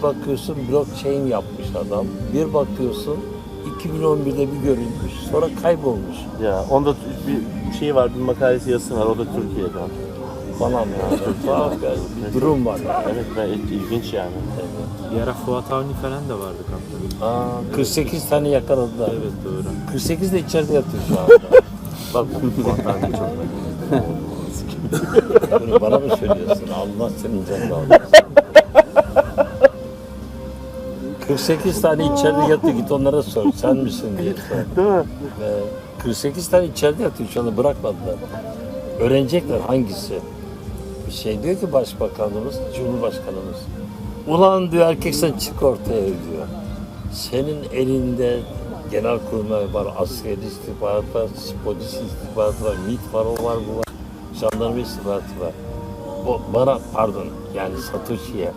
Bir bakıyorsun blockchain yapmış adam. Bir bakıyorsun 2011'de bir görülmüş. Sonra kaybolmuş. Ya onda bir şey var, bir makalesi yazısı var. O da Türkiye'den. Falan yani. Tuhaf. Bir durum var. yani. Evet, ben ilginç yani. Bir ara Fuat Avni falan da vardı kaptan. Aa, 48 tane yakaladılar. Evet doğru. 48 de içeride yatıyor şu anda. Bak Fuat abi çok Bunu bana mı söylüyorsun? Allah senin canını almasın. 48 tane içeride yatıyor git onlara sor sen misin diye sor. Değil mi? Ve 48 tane içeride yatıyor şu anda bırakmadılar. Öğrenecekler hangisi. Bir şey diyor ki başbakanımız, cumhurbaşkanımız. Ulan diyor erkek sen çık ortaya diyor. Senin elinde genel kurmay var, askeri istihbarat var, polis istihbaratı var, MİT var, o var, bu var. Jandarma istihbaratı var. Bana pardon yani Satoshi'ye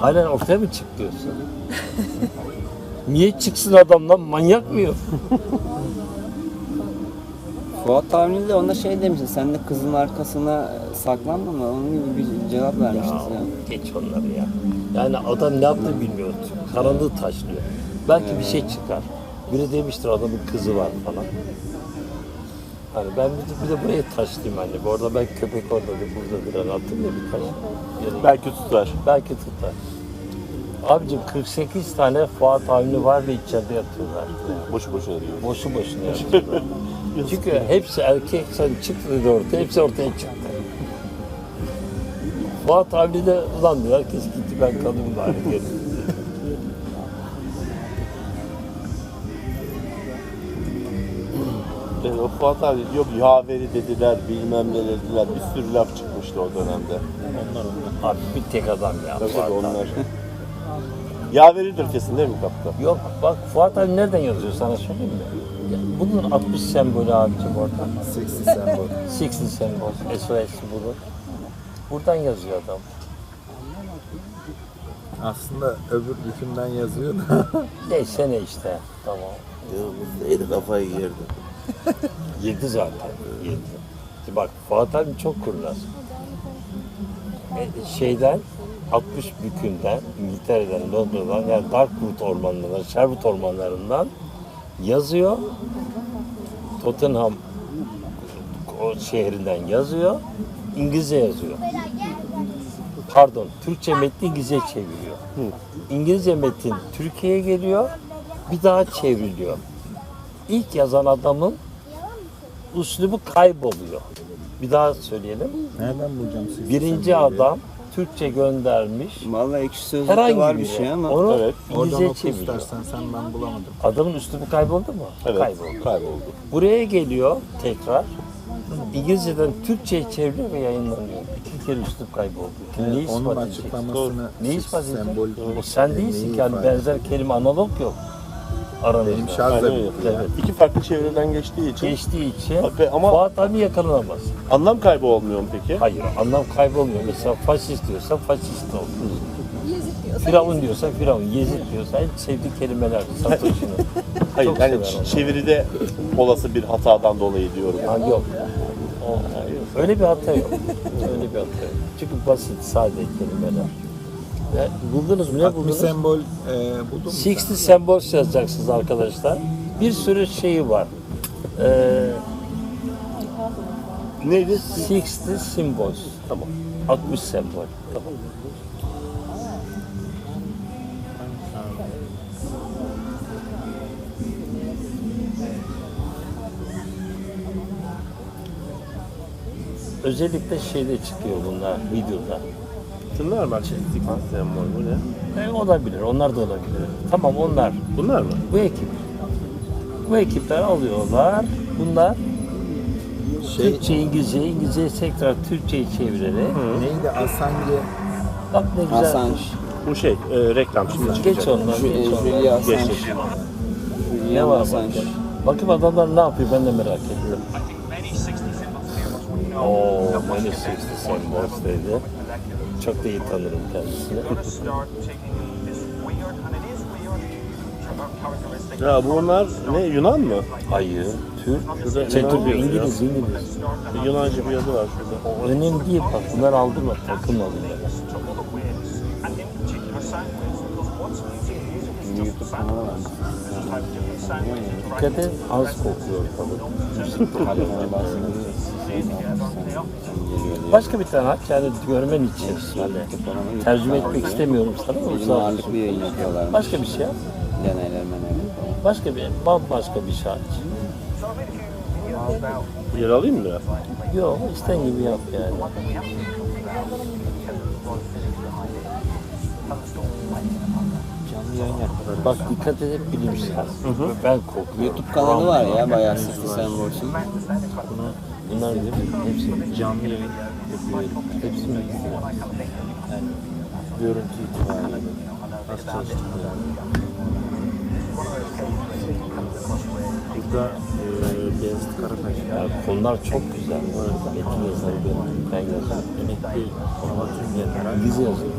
halen ortaya mı çık diyorsun? Niye çıksın adam lan manyak mı yok? Fuat de ona şey demişti, sen de kızın arkasına saklanma mı? Onun gibi bir cevap vermiştiniz ya. geç onları ya. Yani adam ne yaptığını bilmiyor. Karanlığı taşlıyor. Belki bir şey çıkar. Biri demiştir adamın kızı var falan. Hani ben bir de, bir de buraya taşlayayım hani. Bu arada ben köpek oradadır, buradadır. Hani attım ya birkaç. Belki tutar. Belki tutar. Abicim 48 tane Fuat Avni var ve içeride yatıyorlar. Boşu boşuna diyor. Boşu boşuna yatıyorlar. Çünkü hepsi erkek sen çık dedi ortaya, hepsi ortaya çıktı. Fuat abi de ulan diyor herkes gitti ben kalayım bari geri. Evet, o Fuat abi yok yaveri dediler, bilmem ne dediler. Bir sürü laf çıkmıştı o dönemde. Onlar onlar. Abi bir tek adam ya Tabii Fuat tabii abi. onlar. Yaveridir kesin değil mi kaptan? Yok bak Fuat abi nereden yazıyor sana söyleyeyim mi? Ya, Bunun 60 sembolü abicim orada. Seksi sembol. 60 sembol, SOS bunu. Buradan yazıyor adam. Aslında öbür bükümden yazıyor da. Neyse ne işte. Tamam. Eli kafayı yerdi. Yedi zaten. Yedi. Bak Fuat abi çok kurnaz. E, şeyden 60 bükümden, İngiltere'den, Londra'dan yani Darkwood ormanlarından, Sherwood ormanlarından yazıyor. Tottenham o şehrinden yazıyor. İngilizce yazıyor. Pardon, Türkçe metni İngilizce çeviriyor. İngilizce metin Türkiye'ye geliyor, bir daha çevriliyor. İlk yazan adamın üslubu kayboluyor. Bir daha söyleyelim. Nereden bulacağım sizi? Birinci adam Türkçe göndermiş. Vallahi ekşi sözlükte Herhangi var bir bir şey ama. Onu Evet. Oradan İngilizce oku çeviriyor. istersen sen ben bulamadım. Adamın üslubu kayboldu mu? Evet, Kayboldu. kayboldu. Buraya geliyor tekrar. İngilizceden Türkçe'ye çevriliyor ve yayınlanıyor. İki kere üslup kayboldu. ne Evet, ispat onun edeceksin? açıklamasını Ne ispat edeceksin? O sen değilsin neyi ki yani benzer kelime analog yok aranızda. Benim şarj Aynen da öyle. bitti ya. Evet. İki farklı çevreden geçtiği için Geçtiği için Abi ama- Fuat abi yakalanamaz. anlam kaybı olmuyor mu peki? Hayır anlam kaybolmuyor. Mesela faşist diyorsa faşist ol. Firavun diyorsa Firavun, Yezid diyorsa en sevdiği kelimeler Satoshi'nin. Hayır, Çok yani sever ç- onu. çeviride olası bir hatadan dolayı diyorum. Ha, yok. Öyle bir hata yok. Öyle bir hata yok. Çünkü basit, sade kelimeler. Ya, buldunuz mu? Ne 60 buldunuz? sembol e, buldun mu 60 sen? symbols yazacaksınız arkadaşlar. Bir sürü şeyi var. Ee, Neydi? 60 symbols. Tamam. 60 sembol. Tamam. Özellikle şeyde çıkıyor bunlar videoda. Şunlar mı? Şey, Sikans sembol bu ne? E, olabilir, onlar da olabilir. Tamam onlar. Bunlar mı? Bu ekip. Bu ekipler alıyorlar. Bunlar Şey, Türkçe, İngilizce, İngilizce tekrar Türkçe'yi çevirerek. neydi Assange Bak ne güzel. Assange. Bu şey, e, reklam şimdi çıkacak. Geç ondan, Ju- geç ondan. Julia Assange. Geçtik. Ne var Assange. bakayım? Bakayım adamlar ne yapıyor ben de merak ettim. Oo, many 60 symbols dedi. Çok da iyi tanırım kendisini. Ya bunlar ne? Yunan mı? Hayır, Türk. Şurada Şey, Yunan Türk, yazıyor. İngiliz, İngiliz. Bir Yunanca bir adı var şurada. O önemli değil bak bunlar aldırma, takılma bunları. Bir YouTube kanalı var. Dikkat et az kokuyor diye. Başka bir tane aç yani görmen için. Hani tercüme etmek istemiyorum sana ama Bizim ağırlıklı yayın yapıyorlar. Başka bir şey yap. Deneyler meneyler. Başka bir, bambaşka bir şey aç. Yer alayım mı? Yok, isten gibi yap yani. yayın yaptılar. Bak dikkat edip bilimsel. Ben kokuyorum. YouTube kanalı var ya bayağı Sixty Seven Boys'un. Bunlar değil mi? Hepsi Canlı yayın yapıyor. Hepsi mi? Yani görüntü itibariyle. Nasıl çalıştık yani. Burada e, Beyazıt Karataş Yani konular çok güzel. Metin yazarı benim. Ben yazarım. emekli Orhan Tüngenler Dizi yazıyorum.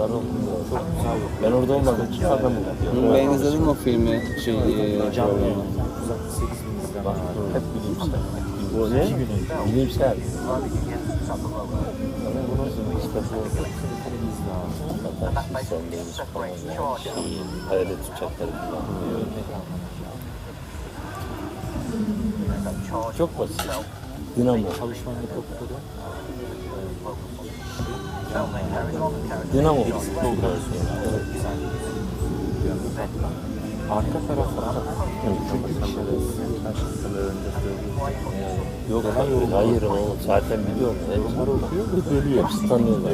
Bunları okumuyorum. Çok güzel. Ben orada olmadım. Kim adam okuyor? Ben izledim o filmi. Şey, e, canlı yayın. programı. 168 bin izleme var. Hep bilimsel. Bu ne? Bilimsel. İşte bu falan. Çok basit. Dinamo. çalışma metotları Dinamo. arka tarafta çok başarısız önce Yok hayır, hayır oğlum zaten biliyorum. Hepsi, okuyor ve bölüyor. hepsi tanıyorlar.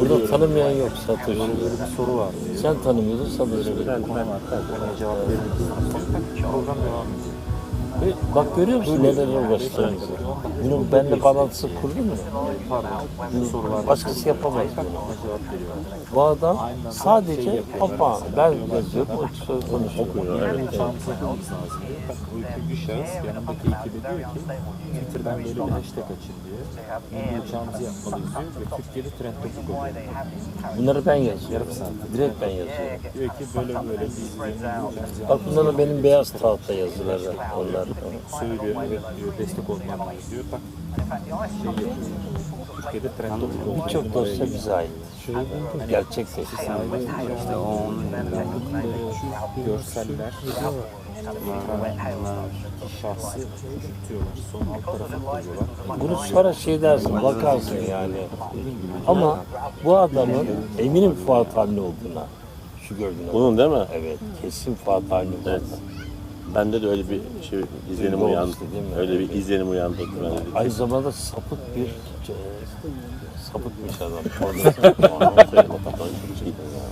Burada tanımayan yok Satoshi. Böyle bir soru var. Sen tanımıyordun Satoshi. Konu var. Ona cevap verir Program devam ediyor. Ve Bak görüyor musun neler uğraştığımızı? Bunun benimle bağlantısı kurdu mu? Başkası yapamaz bunu. Ona cevap veriyor. Bu adam sadece papa ben söz konuşuyor. Yani Bak uyku bir şahıs yanındaki ekibe diyor ki Twitter'dan böyle bir hashtag açın diyor. Milli uçağımızı yapmalıyız diyor ve Türkiye'de trend topik oluyor. Bunları ben yazıyorum. Direkt ben yazıyorum. Diyor ki böyle böyle biz Bak bunlar da benim beyaz tahta yazıları. Onlar. söylüyor evet diyor destek olmalıyız diyor. Bak şey yapıyor. Türkiye'de trend topik oluyor. Birçok dosya bize ait. Gerçek dosya. İşte o onun görseller şahsı küçültüyorlar. Son alt tarafa koyuyorlar. Bunu sonra şey dersin, bakarsın yani. Ama bu adamın eminim Fuat Avni olduğuna. Şu gördüğün Bunun değil mi? Evet, kesin Fuat Avni bu Evet. adam. Bende de öyle bir şey izlenim Duygu uyandı. oluştu değil mi? Öyle bir izlenim uyandı. Ben de. Aynı zamanda sapık bir e, sapıkmış adam. Orada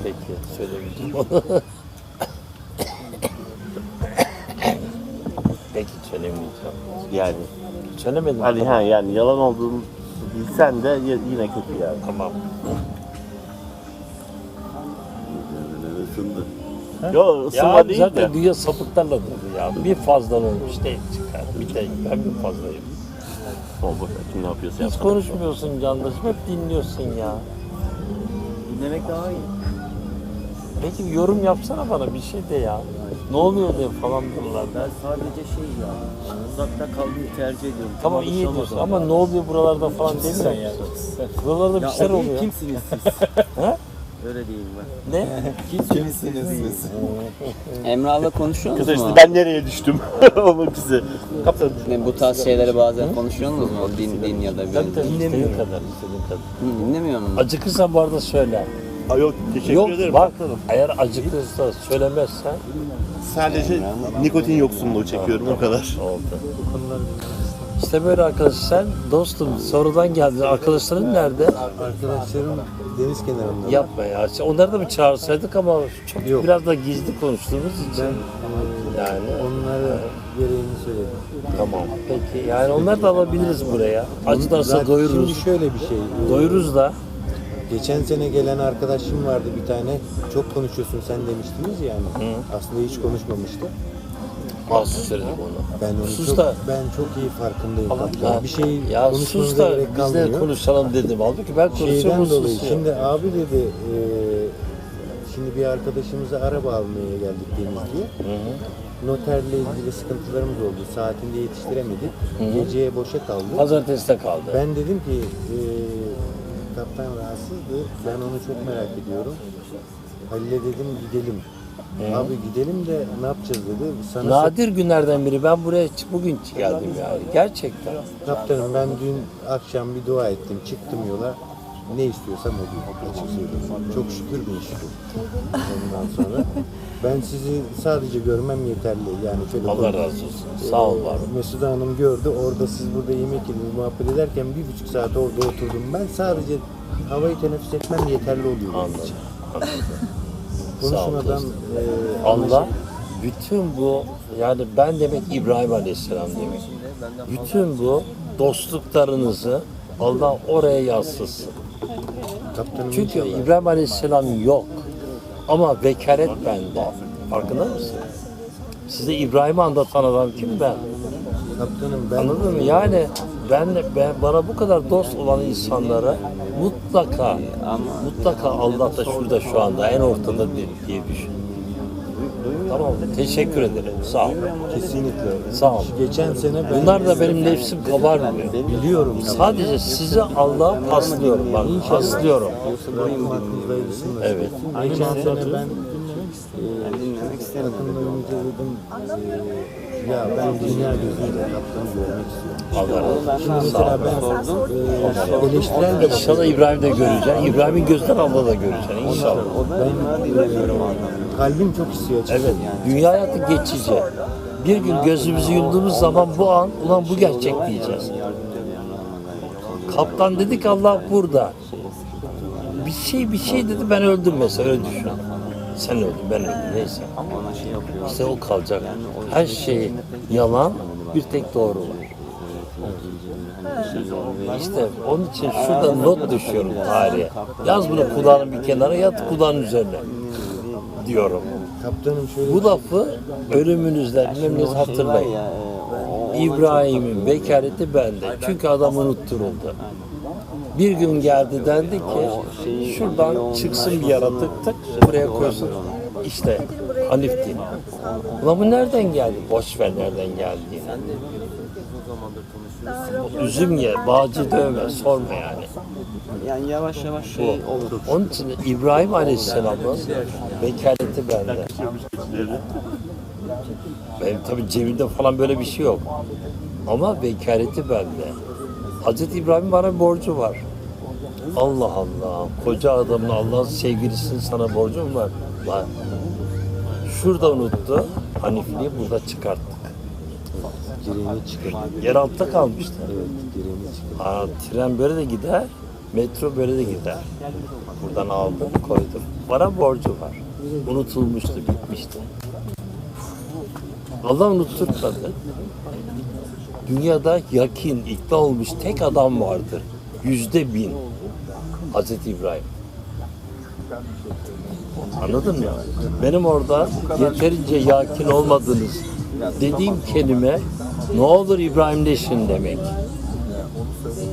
Peki, söylemeyeceğim onu. Peki, söylemeyeceğim. Yani Söylemedim. hani ha yani yalan olduğunu bilsen de y- yine kötü yani. Tamam. Isındı. Yo Ya ısınma abi değil zaten de. dünya sapıklarla dolu ya. Bir fazlan olmuş değil çıkar. Bir tek ben bir fazlayım. Ama boş ver, kim ne yapıyorsa Hiç yapsın. konuşmuyorsun Candaşım, hep dinliyorsun ya. Dinlemek daha iyi. Peki yorum yapsana bana bir şey de ya. Ne oluyor de falan buralarda. Ben sadece şey ya, uzakta kalmayı tercih ediyorum. Tamam iyi ediyorsun ama ne oluyor buralarda falan demiyor ya. Buralarda bir Ya şeyler o değil, oluyor. kimsiniz siz? He? Öyle değil ben. Ne? Kimsiniz siz? Emrah'la konuşuyor işte mu? ben nereye düştüm? Onu bize. Kaptan. Ne, bu tarz şeyleri bazen konuşuyor musunuz mu? Din, din ya da bir. Tabii tabii istediğin kadar, istediğin kadar. Hı, dinlemiyor musun? Acıkırsan bu arada söyle. Ay yok teşekkür Yok ederim. bak eğer acıkırsa söylemezsen Sadece nikotin yoksunluğu çekiyorum o kadar. oldu. İşte böyle arkadaşlar dostum sorudan geldi. Arkadaşların nerede? Arkadaşlarım deniz kenarında. Yapma ya. Onları da mı çağırsaydık ama çok Yok. biraz da gizli konuştuğumuz için. Ben Yani onlara gereğini söyledim. tamam. Peki yani onları da alabiliriz buraya. Acılarsa Zaten doyururuz. Şimdi şöyle bir şey. e, Doyuruz da. Geçen sene gelen arkadaşım vardı bir tane. Çok konuşuyorsun sen demiştiniz yani. Aslında hiç konuşmamıştı. Mahsus söyledim onu. Ben onu Sus çok, da. ben çok iyi farkındayım. Allah- Yani bir şey ya sus da gerek biz de konuşalım dedim. Halbuki ben konuşuyorum Şeyden dolayı. Şimdi abi dedi e, şimdi bir arkadaşımıza araba almaya geldik Denizli'ye. Noterle ilgili sıkıntılarımız oldu. Saatinde yetiştiremedik. Geceye boşa kaldı. Pazartesi de kaldı. Ben dedim ki e, rahatsız rahatsızdı. Ben onu çok merak ediyorum. Halil'e dedim gidelim. Abi gidelim de ne yapacağız dedi. Sana Nadir günlerden biri ben buraya bugün geldim yani. Gerçekten. Kaptanım ben dün akşam bir dua ettim. Çıktım yola. Ne istiyorsam oluyor. Çok şükür bir iş bu. Ondan sonra. Ben sizi sadece görmem yeterli. Yani şöyle Allah razı olsun. Sağ ol var. ol. Mesut Hanım gördü. Orada siz burada yemek yediniz, muhabbet ederken bir buçuk saat orada oturdum. Ben sadece havayı teneffüs etmem yeterli oluyor. benim Anladım. için. Sağ ol Konuşmadan dostum. e, Allah bütün bu yani ben demek İbrahim Aleyhisselam demek. Bütün bu dostluklarınızı Allah oraya yansıtsın. Çünkü. İbrahim Aleyhisselam yok. Ama vekalet bende. Farkında mısın? Size İbrahim'i anlatan adam kim ben? Kaptanım ben Anladın mı? Yani ben, ben bana bu kadar dost olan insanlara mutlaka mutlaka Allah da şurada şu anda en ortada diye, diye düşün. Tamam Teşekkür ederim. Sağ ol. kesinlikle. Sağ ol. Geçen sene ben Bunlar da benim nefsim kabarmıyor. biliyorum. Sadece sizi Allah'a paslıyorum bak. Paslıyorum. Evet. Geçen sene ben dinlemek isterim. yakınlarımıza dedim e, ya ben dünya gözüyle kaptanı görmek istiyorum. Allah razı olsun. Şimdi mesela ben e, eleştirel de İnşallah İbrahim'i de göreceğim. İbrahim'in gözler Allah da göreceğim. İnşallah. ben dinlemiyorum Kalbim çok istiyor açıkçası. Evet. Dünya hayatı geçici. Bir gün gözümüzü yumduğumuz zaman bu an, ulan bu gerçek diyeceğiz. Kaptan dedi ki Allah burada. Bir şey bir şey dedi ben öldüm mesela öyle düşün. Sen öldün ben öldüm neyse. İşte o kalacak. Her şey yalan bir tek doğru var. İşte onun için şurada not düşüyorum tarihe. Yaz bunu kulağının bir kenara yat kulağın üzerine diyorum. Kaptanım şöyle Bu lafı ölümünüzden bilmem ne hatırlayın. İbrahim'in vekaleti bende. Çünkü adam unutturuldu. Bir gün geldi dendi ki şuradan çıksın bir yaratık tık buraya koysun. İşte Hanif din. Ulan bu nereden geldi? Boş ver nereden geldiğini. Üzüm ye, bağcı dövme, sorma yani. Yani yavaş yavaş şey olur. Onun için İbrahim Aleyhisselam'ın vekaleti bende. Benim tabii cebimde falan böyle bir şey yok. Ama vekaleti bende. Hazreti İbrahim bana borcu var. Allah Allah. Koca adamın Allah'ın sevgilisinin sana borcu mu var? Var. Şurada unuttu. Hanifliği burada çıkarttık. direğini çıkar. Yer altta kalmıştı. Evet direğini çıkar. Aa, tren böyle de gider, metro böyle de gider. Buradan aldım, koydum. Bana borcu var. Unutulmuştu, bitmişti. Allah unutturmadı. Dünyada yakin, ikna olmuş tek adam vardır. Yüzde bin. Hazreti İbrahim. Anladın mı? Benim orada yeterince yakin olmadınız. Dediğim kelime ne olur İbrahimleşin demek.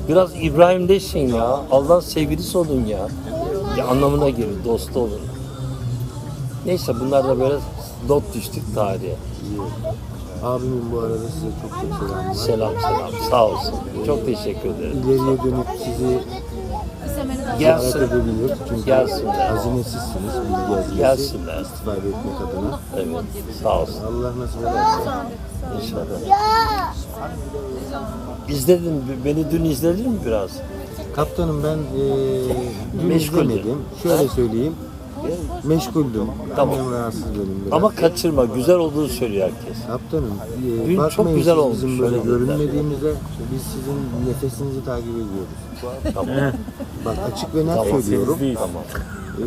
Biraz İbrahimleşin ya. Allah'ın sevgilisi olun ya. Ya anlamına gelir, dostu olun. Neyse bunlar da böyle not düştük tarihe. Abimin bu arada size çok çok selam var. Selam selam. Sağ olsun. Çok teşekkür ederim. İleriye dönüp sizi ziyaret Gelsin. edebilir. Çünkü Gelsinler. hazinesizsiniz, bilgi hazinesi. Gelsinler. İstifade etmek adına. Evet. Sağ olsun. Allah nasip ederse. İnşallah. İzledin, beni dün izledin mi biraz? Kaptanım ben eee dün Meşguldün. izlemedim. Şöyle söyleyeyim. Meşguldüm. Tamam. Annem rahatsız benim biraz. Ama kaçırma, güzel olduğunu söylüyor herkes. Kaptanım, eee, Dün çok bakmayın güzel siz olmuş bizim böyle söylediler. görünmediğimize biz sizin nefesinizi takip ediyoruz. Tamam. Bak açık ve net söylüyorum. Tamam. Eee,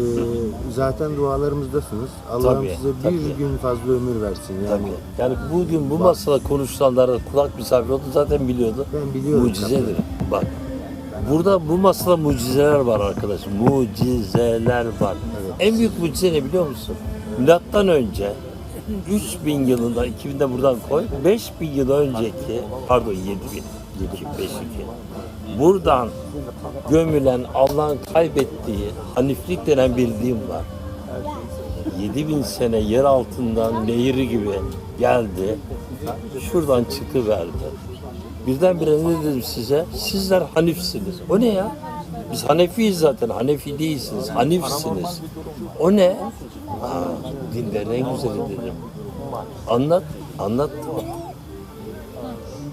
zaten dualarımızdasınız. Allah'ım Tabii, size bir tabii. gün fazla ömür versin. Yani Tabii. Yani bugün bu masada konuşulanlara kulak misafir oldu zaten biliyordu. Ben biliyorum. Mucizedir. Bak. Burada bu masada mucizeler var arkadaşım. Mucizeler var. En büyük mucize ne biliyor musun? Milattan önce 3000 yılında 2000'de buradan koy. 5000 yıl önceki pardon 7000 2 5 2 buradan gömülen Allah'ın kaybettiği haniflik denen bir din var. 7000 sene yer altından nehri gibi geldi. Şuradan çıkıverdi. Birdenbire ne dedim size? Sizler hanifsiniz. O ne ya? Biz Hanefiyiz zaten. Hanefi değilsiniz. Hanifsiniz. O ne? Ha, dinlerin en güzeli dedim. Anlat. Anlat.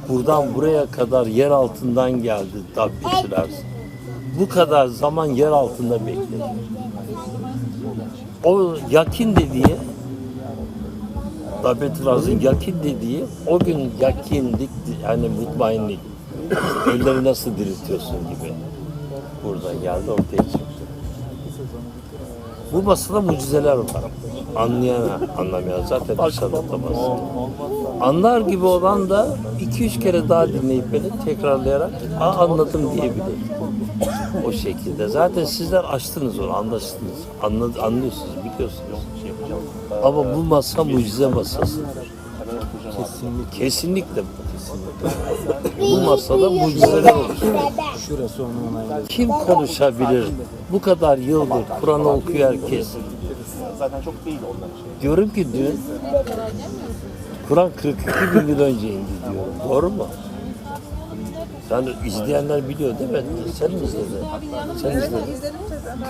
Buradan buraya kadar yer altından geldi tabbiciler. Bu kadar zaman yer altında bekledi. O yakin dediği Dabbet Raz'ın yakin dediği o gün yakinlik yani mutmainlik. Ölüleri nasıl diriltiyorsun gibi. Buradan geldi ortaya çıktı. Bu masada mucizeler var. Anlayana, anlamayan zaten bir şey anlatamaz. Anlar gibi olan da iki üç kere daha dinleyip beni tekrarlayarak Aa, anladım diyebilir. O şekilde. Zaten sizler açtınız onu, anlaştınız. Anla, anlıyorsunuz, biliyorsunuz. Ama bu masa mucize masasıdır. Kesinlikle. Kesinlikle. Bu masada mucizeler. Şurası onu onayladı. Kim konuşabilir? Bu kadar yıldır Kur'an okuyor herkes. Zaten çok değil onların şey. Diyorum ki dün Kur'an 42 bin yıl önce indi diyorum. Doğru mu? De izleyenler biliyor değil mi? Sen mi izledin? Sen izledin.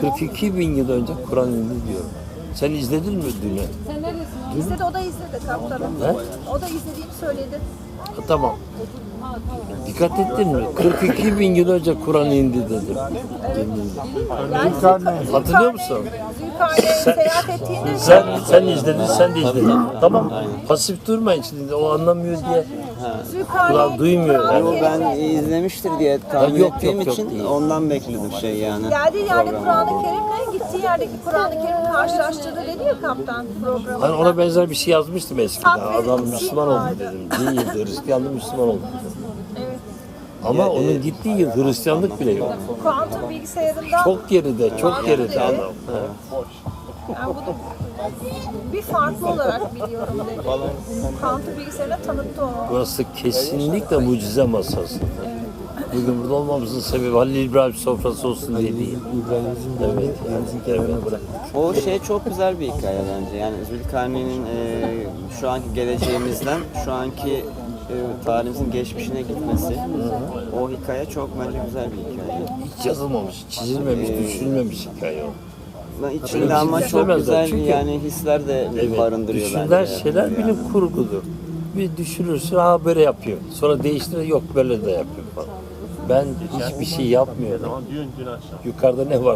42 bin yıl önce Kur'an indi diyorum. Sen izledin mi dünü? Sen neredesin? İzledi, o da izledi kaptanım. O da izlediğini söyledi. Ha, tamam. Dikkat ettin mi? 42 bin yıl önce Kur'an indi dedim. Yani Hatırlıyor musun? Ettiğinde Sen sen izledin, sen de izledin. Tamam. Pasif durmayın şimdi. O anlamıyor diye. Kulak duymuyor. Kur'an-ı Yo ben izlemiştir diye tahmin yok, ettiğim yok, yok için değil. ondan bekledim şey yani. Geldiği yerde. Kur'an-ı Kerim'le gittiği yerdeki Kur'an-ı Kerim'i karşılaştırdı dedi ya kaptan programında. Ben ona benzer bir şey yazmıştım eskiden. Adam Müslüman oldu dedim. Bin yıldır Hristiyanlık Müslüman oldu dedim. Ama onun gittiği yıl Hristiyanlık bile yok. Kuantum bilgisayarından Çok geride, çok geride adam. Ben bunu bir farklı olarak biliyorum dedi. Kuantum bilgisayarına tanıttı onu. Burası kesinlikle mucize masası. Bugün burada olmamızın sebebi Halil İbrahim sofrası olsun diye değil. İbrahim'imizin Evet, evet, evet. O şey çok güzel bir hikaye bence. Yani Zülkarneyn'in e, şu anki geleceğimizden şu anki e, tarihimizin geçmişine gitmesi. O hikaye çok bence güzel bir hikaye. Hiç yazılmamış, çizilmemiş, düşünülmemiş hikaye o. İçinde ama çok güzel Çünkü- yani hisler de Evet, barındırıyor düşünülen bence. şeyler bilim kurgudur. Bir düşünürsün, ha böyle yapıyor. Sonra değiştirir, yok böyle de yapıyor falan. Ben hiçbir şey yapmıyorum. Yukarıda ne var?